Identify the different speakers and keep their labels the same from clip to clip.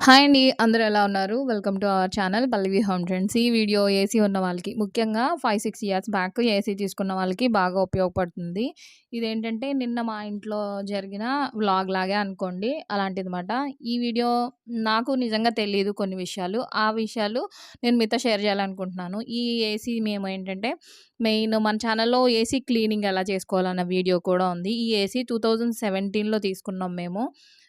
Speaker 1: Hi అండి. అందరూ ఎలా ఉన్నారు? Welcome to our channel Pallavi home trends. ఈ వీడియో ఏసీ ఉన్న వాళ్ళకి ముఖ్యంగా 5, 6 ఇయర్స్ బ్యాక్ ఏసీ తీసుకున్న వాళ్ళకి బాగా ఉపయోగపడుతుంది. ఇదేంటంటే నిన్న మా ఇంట్లో జరిగిన వ్లాగ్ లాగే అనుకోండి. అలాంటిదనమాట. ఈ వీడియో నాకు నిజంగా తెలియదు కొన్ని విషయాలు. ఆ విషయాలు నేను మీతో షేర్ చేయాలనుకుంటున్నాను. ఈ ఏసీ మేము ఏంటంటే మెయిన్ మన ఛానల్‌లో ఏసీ క్లీనింగ్ ఎలా చేసుకోవాలన్న వీడియో కూడా ఉంది. ఈ ఏసీ 2017లో తీసుకున్నాం మేము.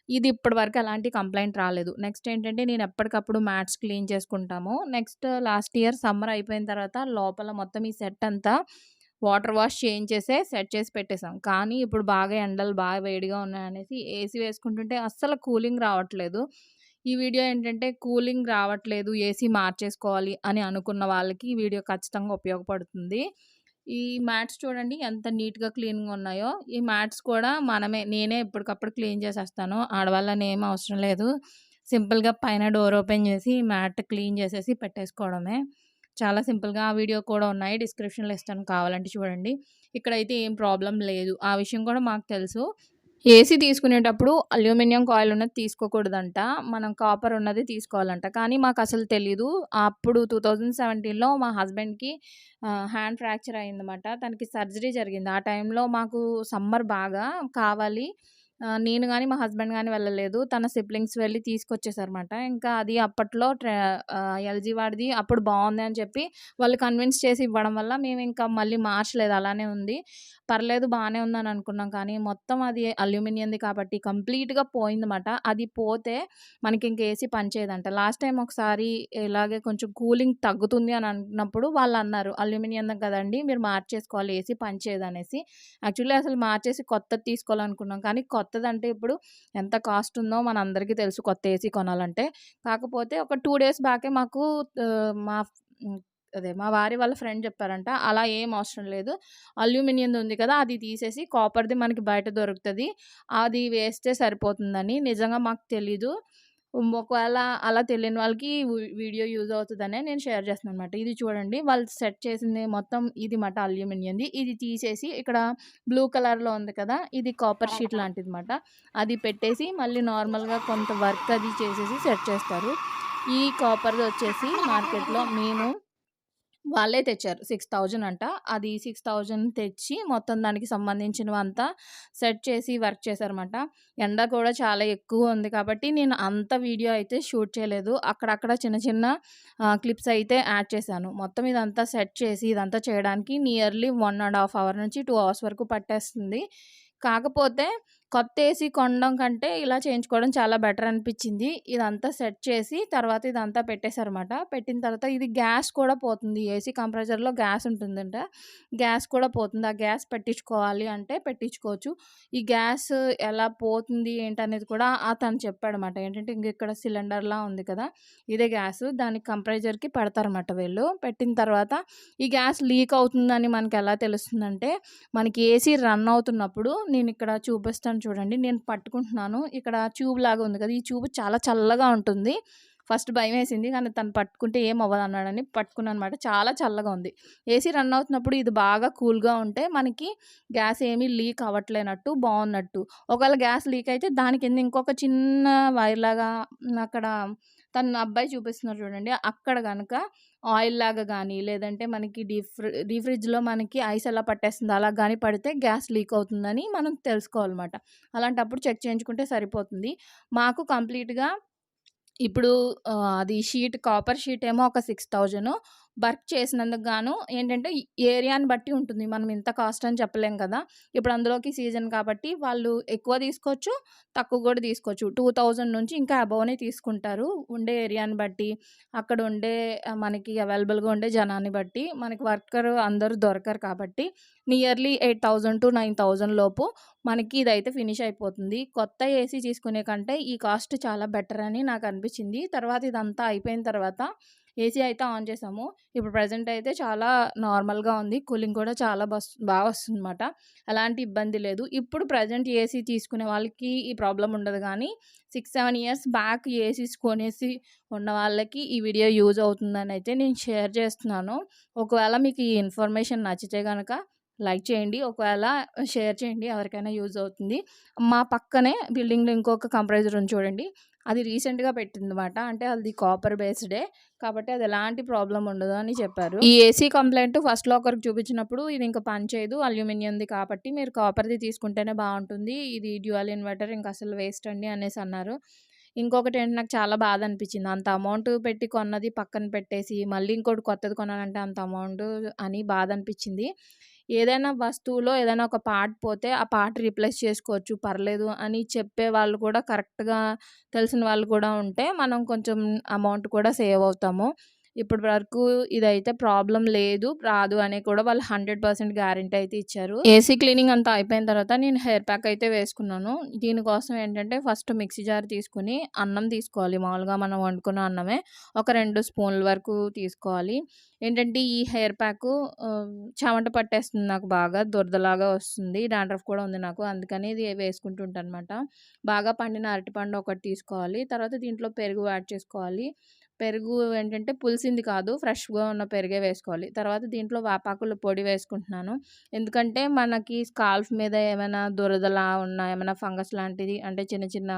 Speaker 1: ఇది ఇప్పటివరకు అలాంటి కంప్లైంట్ రాలేదు. నెక్స్ట్ ఏంటంటే నేను ఎప్పటికప్పుడు మ్యాట్స్ క్లీన్ చేసుకుంటాము. నెక్స్ట్ లాస్ట్ ఇయర్ సమ్మర్ అయిపోయిన తర్వాత లోపల మొత్తం ఈ సెట్ అంతా వాటర్ వాష్ చేయించేసే సెట్ చేసి పెట్టేసాం. కానీ ఇప్పుడు బాగా ఎండలు బాగా వేడిగా ఉన్నాయనేసి ఏసీ వేసుకుంటుంటే అస్సలు కూలింగ్ రావట్లేదు. ఈ వీడియో ఏంటంటే కూలింగ్ రావట్లేదు, ఏసీ మార్చేసుకోవాలి అని అనుకున్న వాళ్ళకి ఈ వీడియో ఖచ్చితంగా ఉపయోగపడుతుంది. ఈ మ్యాట్స్ చూడండి ఎంత నీట్‌గా క్లీన్‌గా ఉన్నాయో. ఈ మ్యాట్స్ కూడా మనమే నేనే ఎప్పటికప్పుడు క్లీన్ చేసేస్తాను. ఆడవాళ్ళని ఏం అవసరం లేదు. సింపుల్‌గా పైన డోర్ ఓపెన్ చేసి మ్యాట్ క్లీన్ చేసేసి పెట్టేసుకోవడమే. చాలా సింపుల్‌గా ఆ వీడియో కూడా ఉన్నాయి. డిస్క్రిప్షన్‌లో ఇస్తాను కావాలంటే చూడండి. ఇక్కడైతే ఏం ప్రాబ్లం లేదు. ఆ విషయం కూడా మాకు తెలుసు. ఏసీ తీసుకునేటప్పుడు అల్యూమినియం కాయిల్ ఉన్నది తీసుకోకూడదంట. మనం కాపర్ ఉన్నది తీసుకోవాలంట. కానీ మాకు అసలు తెలీదు. అప్పుడు 2017లో మా హస్బెండ్‌కి హ్యాండ్ ఫ్రాక్చర్ అయిందన్నమాట. తనకి సర్జరీ జరిగింది. ఆ టైంలో మాకు సమ్మర్ బాగా కావాలి. నేను కానీ మా హస్బెండ్ కానీ వెళ్ళలేదు. తన సిబ్లింగ్స్ వెళ్ళి తీసుకొచ్చేసారనమాట ఇంకా అది అప్పట్లో ట్ర ఎల్జీ వాడిది అప్పుడు బాగుంది అని చెప్పి వాళ్ళు కన్విన్స్ చేసి ఇవ్వడం వల్ల మేము ఇంకా మళ్ళీ మార్చలేదు. అలానే ఉంది. పర్లేదు బాగానే ఉందని అనుకున్నాం. కానీ మొత్తం అది అల్యూమినియంది కాబట్టి కంప్లీట్‌గా పోయిందన్నమాట. అది పోతే మనకి ఇంక ఏసీ పనిచేయదంట. లాస్ట్ టైం ఒకసారి ఇలాగే కొంచెం కూలింగ్ తగ్గుతుంది అని అన్నప్పుడు వాళ్ళన్నారు, "అల్యూమినియం కదండీ! మీరు మార్చేసుకోవాలి ఏసీ పనిచేయదు అనేసి యాక్చువల్లీ అసలు మార్చేసి కొత్తది తీసుకోవాలనుకున్నాం. కానీ కొత్త కొత్తదంటే ఇప్పుడు ఎంత కాస్ట్ ఉందో మన అందరికీ తెలుసు కొత్త ఏసీ కొనాలంటే. కాకపోతే ఒక టూ డేస్ బ్యాకే మాకు మా అదే మా వారి వాళ్ళ ఫ్రెండ్ చెప్పారంట. అలా ఏం అవసరం లేదు. అల్యూమినియంది ఉంది కదా! అది తీసేసి కాపర్‌ది మనకి బయట దొరుకుతుంది అది వేస్తే సరిపోతుందని. నిజంగా మాకు తెలీదు. ఒకవేళ అలా తెలియని వాళ్ళకి వి వీడియో యూజ్ అవుతదనే నేను షేర్ చేస్తున్నానన్నమాట. ఇది చూడండి వాళ్ళు సెట్ చేసింది మొత్తం ఇది మాట అల్యూమినియంది. ఇది తీసేసి ఇక్కడ బ్లూ కలర్‌లో ఉంది కదా! ఇది కాపర్ షీట్ లాంటిదన్నమాట. అది పెట్టేసి మళ్ళీ నార్మల్‌గా కొంత వర్క్ అది చేసేసి సెట్ చేస్తారు. ఈ కాపర్‌ది వచ్చేసి మార్కెట్‌లో మేము వాళ్ళే తెచ్చారు. 6000 అంట. అది 6000 తెచ్చి మొత్తం దానికి సంబంధించినవంతా సెట్ చేసి వర్క్ చేశారన్నమాట. ఎండ కూడా చాలా ఎక్కువ ఉంది కాబట్టి నేను అంత వీడియో అయితే షూట్ చేయలేదు. అక్కడక్కడ చిన్న చిన్న క్లిప్స్ అయితే యాడ్ చేశాను. మొత్తం ఇదంతా సెట్ చేసి ఇదంతా చేయడానికి nearly one and half hour నుంచి టూ అవర్స్ వరకు పట్టేస్తుంది. కాకపోతే కొత్త ఏసీ కొనడం కంటే ఇలా చేయించుకోవడం చాలా బెటర్ అనిపించింది. ఇదంతా సెట్ చేసి తర్వాత ఇదంతా పెట్టేశారనమాట పెట్టిన తర్వాత ఇది గ్యాస్ కూడా పోతుంది. ఏసీ కంప్రెసర్‌లో గ్యాస్ ఉంటుందంట. గ్యాస్ కూడా పోతుంది. ఆ గ్యాస్ పెట్టించుకోవాలి అంటే పెట్టించుకోవచ్చు. ఈ గ్యాస్ ఎలా పోతుంది ఏంటనేది కూడా అతను చెప్పాడనమాట ఏంటంటే ఇంక ఇక్కడ సిలిండర్‌లా ఉంది కదా! ఇదే గ్యాస్. దానికి కంప్రెసర్‌కి పెడతారన్నమాట వీళ్ళు. పెట్టిన తర్వాత ఈ గ్యాస్ లీక్ అవుతుందని మనకి ఎలా తెలుస్తుందంటే మనకి ఏసీ రన్ అవుతున్నప్పుడు నేను ఇక్కడ చూపిస్తాను చూడండి. నేను పట్టుకుంటున్నాను. ఇక్కడ ట్యూబ్ లాగా ఉంది కదా! ఈ ట్యూబ్ చాలా చల్లగా ఉంటుంది. ఫస్ట్ భయం వేసింది కానీ తను పట్టుకుంటే ఏం అవ్వదు అన్నాడని పట్టుకున్నాను అనమాట చాలా చల్లగా ఉంది. ఏసీ రన్ అవుతున్నప్పుడు ఇది బాగా కూల్‌గా ఉంటే మనకి గ్యాస్ ఏమీ లీక్ అవ్వట్లేనట్టు బాగున్నట్టు ఒకవేళ గ్యాస్ లీక్ అయితే దాని కింద ఇంకొక చిన్న వైర్‌లాగా అక్కడ తన అబ్బాయి చూపిస్తున్నారు చూడండి. అక్కడ కనుక ఆయిల్ లాగా కానీ లేదంటే మనకి డీప్ ఫ్రి డీప్ ఫ్రిడ్జ్‌లో మనకి ఐస్ ఎలా పట్టేస్తుంది అలా కానీ పడితే గ్యాస్ లీక్ అవుతుందని మనం తెలుసుకోవాలన్నమాట. అలాంటప్పుడు చెక్ చేయించుకుంటే సరిపోతుంది. మాకు కంప్లీట్‌గా ఇప్పుడు అది షీట్ కాపర్ షీట్ ఏమో ఒక 6000 వర్క్ చేసినందుకు గాను ఏంటంటే ఏరియాని బట్టి ఉంటుంది. మనం ఇంత కాస్ట్ అని చెప్పలేం కదా! ఇప్పుడు అందులోకి సీజన్ కాబట్టి వాళ్ళు ఎక్కువ తీసుకోవచ్చు. తక్కువ కూడా తీసుకోవచ్చు. 2000 నుంచి ఇంకా అబోవ్‌నే తీసుకుంటారు. ఉండే ఏరియాని బట్టి, అక్కడ ఉండే మనకి అవైలబుల్‌గా ఉండే జనాన్ని బట్టి మనకి వర్కర్ అందరూ దొరకరు కాబట్టి నియర్లీ 8000-9000 లోపు మనకి ఇదైతే ఫినిష్ అయిపోతుంది. కొత్త ఏసీ తీసుకునే కంటే ఈ కాస్ట్ చాలా బెటర్ అని నాకు అనిపించింది. తర్వాత ఇదంతా అయిపోయిన తర్వాత ఏసీ అయితే ఆన్ చేసాము. ఇప్పుడు ప్రజెంట్ అయితే చాలా నార్మల్‌గా ఉంది. కూలింగ్ కూడా చాలా బస్ బాగా వస్తుందన్నమాట. అలాంటి ఇబ్బంది లేదు. ఇప్పుడు ప్రజెంట్ ఏసీ తీసుకునే వాళ్ళకి ఈ ప్రాబ్లం ఉండదు కానీ six seven years back ACs కొనేసి ఉన్న వాళ్ళకి ఈ వీడియో యూజ్ అవుతుందని అయితే నేను షేర్ చేస్తున్నాను. ఒకవేళ మీకు ఈ ఇన్ఫర్మేషన్ నచ్చితే కనుక లైక్ చేయండి. ఒకవేళ షేర్ చేయండి. ఎవరికైనా యూజ్ అవుతుంది. మా పక్కనే బిల్డింగ్లో ఇంకొక కంప్రైజర్ ఉంది చూడండి. అది రీసెంట్గా పెట్టిందన్నమాట. అంటే అది కాపర్ బేస్డే కాబట్టి అది ఎలాంటి ప్రాబ్లం ఉండదు అని చెప్పారు. ఈ ఏసీ కంప్లైంట్ ఫస్ట్లో ఒకరికి చూపించినప్పుడు ఇది ఇంకా పనిచేయదు అల్యూమినియంది కాబట్టి మీరు కాపర్ది తీసుకుంటేనే బాగుంటుంది. ఇది డ్యూయల్ ఇన్వర్టర్ ఇంకా అసలు వేస్ట్ అండి అనేసి అన్నారు. ఇంకొకటి ఏంటి? నాకు చాలా బాధ అనిపించింది. అంత అమౌంట్ పెట్టి కొన్నది పక్కన పెట్టేసి మళ్ళీ ఇంకోటి కొత్తది కొనాలంటే అంత అమౌంట్ అని బాధ అనిపించింది. ఏదైనా వస్తువులో ఏదైనా ఒక పార్ట్ పోతే ఆ పార్ట్ రీప్లేస్ చేసుకోవచ్చు పర్లేదు అని చెప్పే వాళ్ళు కూడా కరెక్ట్గా తెలిసిన వాళ్ళు కూడా ఉంటే మనం కొంచెం అమౌంట్ కూడా సేవ్ అవుతాము. ఇప్పటి వరకు ఇదైతే ప్రాబ్లం లేదు రాదు అని కూడా వాళ్ళు హండ్రెడ్ పర్సెంట్ గ్యారంటీ అయితే ఇచ్చారు. ఏసీ క్లీనింగ్ అంతా అయిపోయిన తర్వాత నేను హెయిర్ ప్యాక్ అయితే వేసుకున్నాను. దీనికోసం ఏంటంటే ఫస్ట్ మిక్సీ జార్ తీసుకుని అన్నం తీసుకోవాలి. మామూలుగా మనం వండుకున్న అన్నమే ఒక రెండు స్పూన్ల వరకు తీసుకోవాలి. ఏంటంటే ఈ హెయిర్ ప్యాక్ చెమట పట్టేస్తుంది నాకు బాగా దురదలాగా వస్తుంది. డాండ్రఫ్ కూడా ఉంది నాకు అందుకని ఇది వేసుకుంటుంటాను అనమాట బాగా పండిన అరటిపండు ఒకటి తీసుకోవాలి. తర్వాత దీంట్లో పెరుగు యాడ్ చేసుకోవాలి. పెరుగు ఏంటంటే పులిసింది కాదు ఫ్రెష్గా ఉన్న పెరుగే వేసుకోవాలి. తర్వాత దీంట్లో వేపాకుల పొడి వేసుకుంటున్నాను. ఎందుకంటే మనకి స్కాల్ఫ్ మీద ఏమైనా దురదలా ఉన్నా ఏమైనా ఫంగస్ లాంటిది అంటే చిన్న చిన్న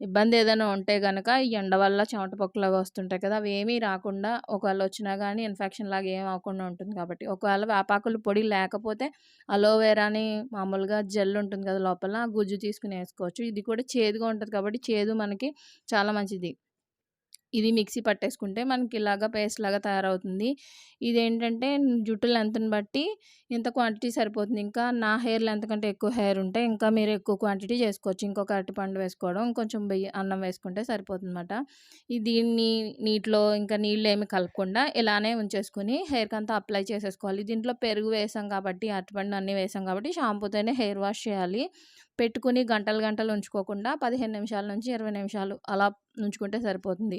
Speaker 1: ఇబ్బంది ఏదైనా ఉంటే కనుక ఈ ఎండ వల్ల చెమటపొక్కలు అవి వస్తుంటాయి కదా అవి ఏమీ రాకుండా ఒకవేళ వచ్చినా కానీ ఇన్ఫెక్షన్ లాగా ఏం అవ్వకుండా ఉంటుంది కాబట్టి. ఒకవేళ వేపాకుల పొడి లేకపోతే అలోవేరాని మామూలుగా జెల్ ఉంటుంది కదా లోపల గుజ్జు తీసుకుని వేసుకోవచ్చు. ఇది కూడా చేదుగా ఉంటుంది కాబట్టి చేదు మనకి చాలా మంచిది. ఇది మిక్సీ పట్టేసుకుంటే మనకి ఇలాగా పేస్ట్ లాగా తయారవుతుంది. ఇదేంటంటే జుట్టు లెంత్ని బట్టి ఇంత క్వాంటిటీ సరిపోతుంది. ఇంకా నా హెయిర్ లెంత్ కంటే ఎక్కువ హెయిర్ ఉంటే ఇంకా మీరు ఎక్కువ క్వాంటిటీ చేసుకోవచ్చు. ఇంకొక అరటిపండు వేసుకోవడం ఇంకొంచెం బియ్య అన్నం వేసుకుంటే సరిపోతుంది అనమాట దీన్ని నీటిలో ఇంకా నీళ్ళు ఏమి కలపకుండా ఇలానే ఉంచేసుకుని హెయిర్కి అంతా అప్లై చేసేసుకోవాలి. దీంట్లో పెరుగు వేసాం కాబట్టి అరటిపండు అన్నీ వేసాం కాబట్టి షాంపూతోనే హెయిర్ వాష్ చేయాలి. పెట్టుకుని గంటలు గంటలు ఉంచుకోకుండా పదిహేను నిమిషాల నుంచి ఇరవై నిమిషాలు అలా ఉంచుకుంటే సరిపోతుంది.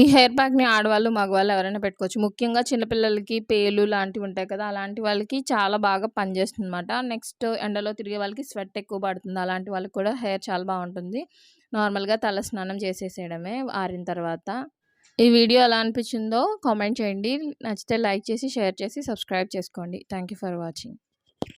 Speaker 1: ఈ హెయిర్ ప్యాక్ని ఆడవాళ్ళు మగవాళ్ళు ఎవరైనా పెట్టుకోవచ్చు. ముఖ్యంగా చిన్నపిల్లలకి పేలు లాంటివి ఉంటాయి కదా అలాంటి వాళ్ళకి చాలా బాగా పనిచేస్తుంది అనమాట నెక్స్ట్ ఎండలో తిరిగే వాళ్ళకి స్వెట్ ఎక్కువ పడుతుంది. అలాంటి వాళ్ళకి కూడా హెయిర్ చాలా బాగుంటుంది. నార్మల్గా తల స్నానం చేసేసేయడమే ఆరిన తర్వాత. ఈ వీడియో ఎలా అనిపించిందో కామెంట్ చేయండి. నచ్చితే లైక్ చేసి షేర్ చేసి సబ్స్క్రైబ్ చేసుకోండి. Thank for watching.